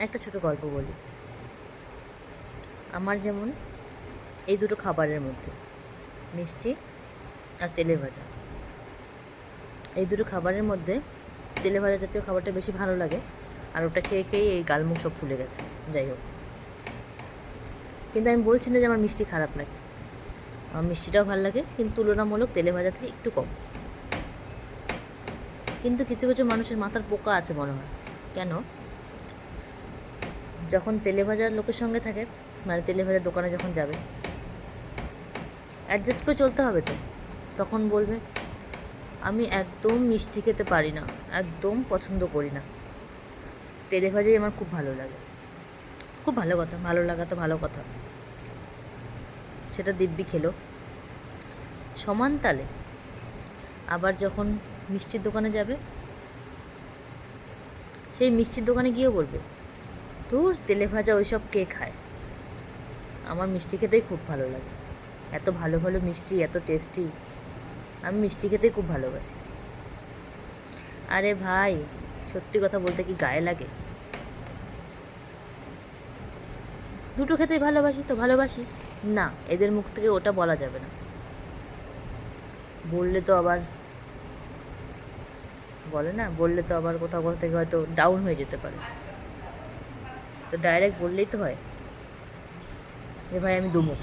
একটা ছোট গল্প বলি। আমার যেমন এই দুটো খাবারের মধ্যে, মিষ্টি আর তেলে ভাজা। এই দুটো খাবারের মধ্যে তেলে ভাজা জাতীয় খাবারটা বেশি ভালো লাগে আর ওটা খেয়ে খেয়ে এই গালমুখ সব ফুলে গেছে, যাই হোক। কিন্তু আমি বলছি না যে আমার মিষ্টি খারাপ লাগে। আমার মিষ্টিটাও ভালো লাগে, কিন্তু তুলনামূলক তেলে ভাজা থেকে একটু কম। কিন্তু কিছু কিছু মানুষের মাথার পোকা আছে মনে হয়। কেন? যখন তেলে ভাজার লোকের সঙ্গে থাকে মানে তেলে ভাজার দোকানে যখন যাবে অ্যাডজাস্ট করে চলতে হবে তো। তখন বলবে, আমি একদম মিষ্টি খেতে পারি না, একদম পছন্দ করি না। তেলে ভাজাই আমার খুব ভালো লাগে। খুব ভালো কথা, ভালো লাগা তো ভালো কথা। সেটা দিব্যি খেলো। সমান তালে আবার যখন মিষ্টির দোকানে যাবে, সেই মিষ্টির দোকানে গিয়েও বলবে তোর তেলে ভাজা ওইসব কে খায়? আমার মিষ্টি খেতেই খুব ভালো লাগে। এত ভালো ভালো মিষ্টি, এত টেস্টি, আমি মিষ্টি খেতেই খুব ভালোবাসি। আরে ভাই, সত্যি কথা বলতে কি গায়ে লাগে? দুটো খেতেই ভালোবাসি তো, ভালোবাসি? না, এদের মুখ থেকে ওটা বলা যাবে না। বললে তো আবার, বলে না, বললে তো আবার কোথাও কোথাও থেকে হয়তো ডাউন হয়ে যেতে পারে। তো ডাইরেক্ট বললেই তো হয় যে ভাই আমি দুমুখ